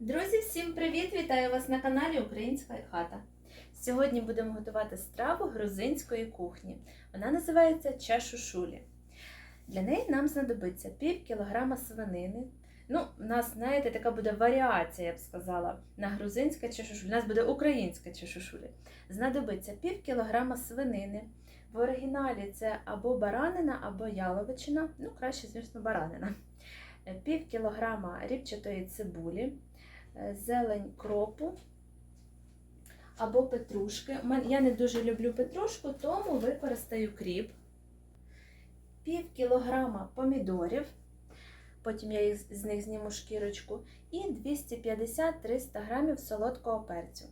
Друзі, всім привіт! Вітаю вас на каналі Українська хата. Сьогодні будемо готувати страву грузинської кухні. Вона називається чашушулі. Для неї нам знадобиться пів кілограма свинини. Ну, у нас, знаєте, така буде варіація, я б сказала, на грузинське чашушулі. У нас буде українська чашушулі. Знадобиться пів кілограма свинини. В оригіналі це або баранина, або яловичина. Ну, краще, звісно, баранина. Пів кілограма рібчатої цибулі, е, зелень кропу або петрушки. Я не дуже люблю петрушку, тому використаю кріп, пів кілограма помідорів, потім я з них зніму шкірочку, і 250-300 грамів солодкого перцю.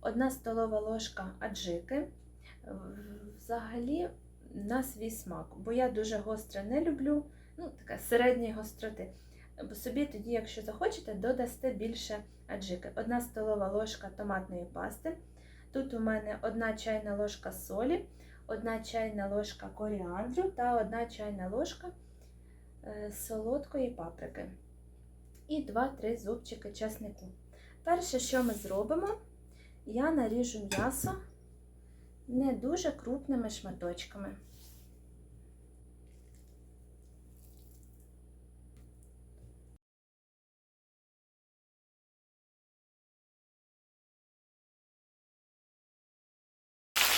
Одна столова ложка аджики. Взагалі на свій смак, бо я дуже гостре не люблю ну, така середньої гостроти. Собі тоді, якщо захочете, додасте більше аджики. Одна столова ложка томатної пасти. Тут у мене одна чайна ложка солі, одна чайна ложка коріандру та одна чайна ложка е, солодкої паприки. І 2-3 зубчики чеснику. Перше, що ми зробимо, я наріжу м'ясо не дуже крупними шматочками.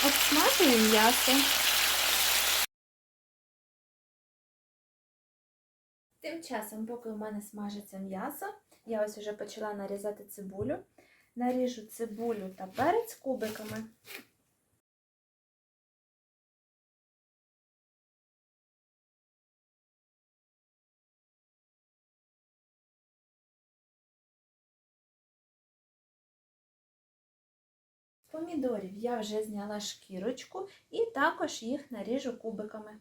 Обсмажую м'ясо. Тим часом, поки у мене смажиться м'ясо, я ось вже почала нарізати цибулю. Наріжу цибулю та перець кубиками. Помідорів я вже зняла шкірочку і також їх наріжу кубиками.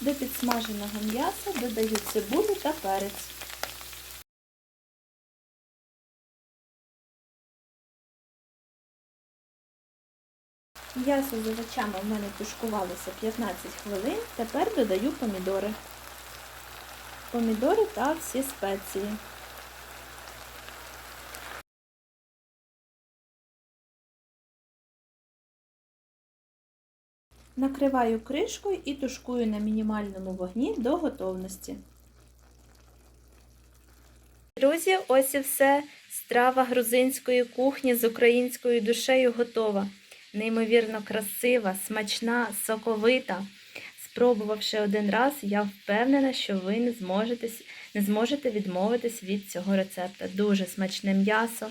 До підсмаженого м'яса додаю цибулю та перець. М'ясо з овочами в мене тушкувалося 15 хвилин, тепер додаю помідори. Помідори та всі спеції. Накриваю кришкою і тушкую на мінімальному вогні до готовності. Друзі, ось і все. Страва грузинської кухні з українською душею готова неймовірно красива, смачна, соковита. Спробувавши один раз, я впевнена, що ви не зможете не зможете відмовитись від цього рецепту. Дуже смачне м'ясо.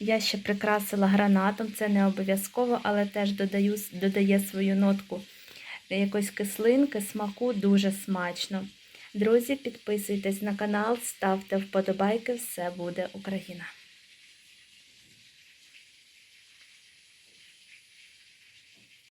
Я ще прикрасила гранатом, це не обов'язково, але теж додаю, додає свою нотку якоїсь кислинки, смаку, дуже смачно. Друзі, підписуйтесь на канал, ставте вподобайки, все буде Україна!